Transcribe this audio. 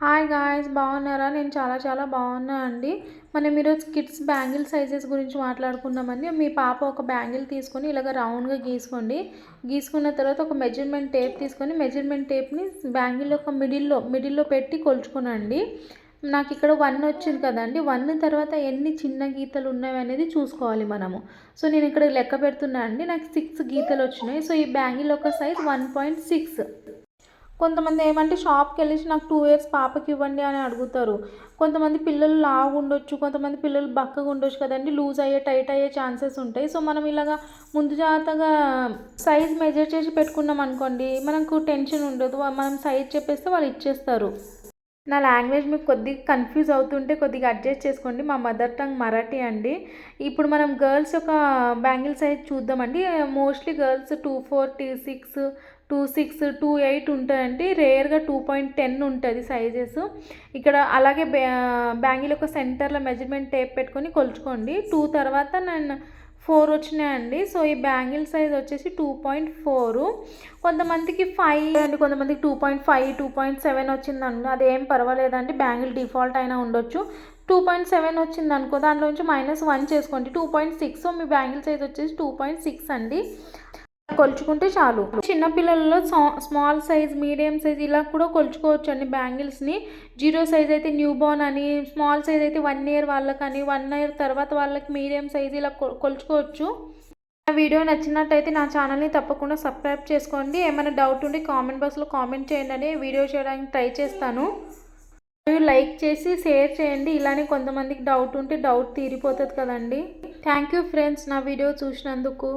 Hi guys బాగున్నారా? నేను చాలా చాలా బాగున్నా అండి. మనం ఈరోజు కిడ్స్ బ్యాంగిల్ సైజెస్ గురించి మాట్లాడుకున్నామండి మీ పాప ఒక బ్యాంగిల్ తీసుకొని ఇలాగ రౌండ్గా గీసుకోండి. గీసుకున్న తర్వాత ఒక మెజర్మెంట్ టేప్ తీసుకొని మెజర్మెంట్ టేప్ని బ్యాంగిల్ యొక్క మిడిల్లో మిడిల్లో పెట్టి కొలుచుకునండి. నాకు ఇక్కడ వన్ వచ్చింది కదండి. వన్ తర్వాత ఎన్ని చిన్న గీతలు ఉన్నాయి అనేది చూసుకోవాలి మనము. సో నేను ఇక్కడ లెక్క పెడుతున్నా అండి. నాకు సిక్స్ గీతలు వచ్చినాయి. సో ఈ బ్యాంగిల్ యొక్క సైజ్ వన్ పాయింట్ సిక్స్ కొంతమంది ఏమంటే షాప్కి వెళ్ళేసి నాకు టూ ఇయర్స్ పాపకి ఇవ్వండి అని అడుగుతారు. కొంతమంది పిల్లలు లావు ఉండొచ్చు కొంతమంది పిల్లలు బక్కగా ఉండొచ్చు కదండి లూజ్ అయ్యే టైట్ అయ్యే ఛాన్సెస్ ఉంటాయి. సో మనం ఇలాగా ముందు జాగ్రత్తగా సైజ్ మెజర్ చేసి పెట్టుకున్నాం అనుకోండి మనకు టెన్షన్ ఉండదు. మనం సైజ్ చెప్పేస్తే వాళ్ళు ఇచ్చేస్తారు. నా లాంగ్వేజ్ మీకు కొద్దిగా కన్ఫ్యూజ్ అవుతుంటే కొద్దిగా అడ్జస్ట్ చేసుకోండి. మా మదర్ టంగ్ మరాఠీ అండి. ఇప్పుడు మనం గర్ల్స్ యొక్క బ్యాంగిల్ సైజ్ చూద్దామండి. Mostly girls two four tea six two six two eight ఉంటుందండి రేర్గా టూ పాయింట్ టెన్ ఉంటుంది సైజెస్. ఇక్కడ అలాగే బ్యాంగిల్ యొక్క సెంటర్లో మెజర్మెంట్ టేప్ పెట్టుకొని కొలుచుకోండి. టూ తర్వాత నేను ఫోర్ వచ్చినాయండి. సో ఈ బ్యాంగిల్ సైజ్ వచ్చేసి టూ పాయింట్ ఫోరు. కొంతమందికి ఫైవ్ అండ్ కొంతమందికి two point five two point seven వచ్చిందండి. అదేం పర్వాలేదండి. బ్యాంగిల్ డిఫాల్ట్ అయినా ఉండొచ్చు. టూ పాయింట్ సెవెన్ వచ్చింది అనుకో దాంట్లో నుంచి మైనస్ వన్ చేసుకోండి. టూ పాయింట్ సిక్స్ మీ బ్యాంగిల్ సైజ్ వచ్చేసి టూ పాయింట్ సిక్స్ అండి. కొలుచుకుంటే చాలు. చిన్నపిల్లలలో స్మాల్ సైజ్ మీడియం సైజ్ ఇలా కూడా కొలుచుకోవచ్చు అండి బ్యాంగిల్స్ని. జీరో సైజ్ అయితే న్యూ బోర్న్ అని స్మాల్ సైజ్ అయితే వన్ ఇయర్ వాళ్ళకని వన్ ఇయర్ తర్వాత వాళ్ళకి మీడియం సైజ్ ఇలా కొలుచుకోవచ్చు. నా వీడియో నచ్చినట్టయితే నా ఛానల్ని తప్పకుండా సబ్స్క్రైబ్ చేసుకోండి. ఏమైనా డౌట్ ఉంటే కామెంట్ బాక్స్లో కామెంట్ చేయండి. అని వీడియో చేయడానికి ట్రై చేస్తాను. మరియు లైక్ చేసి షేర్ చేయండి. ఇలానే కొంతమందికి డౌట్ ఉంటే డౌట్ తీరిపోతుంది కదండి. థ్యాంక్ యూ ఫ్రెండ్స్ నా వీడియో చూసినందుకు.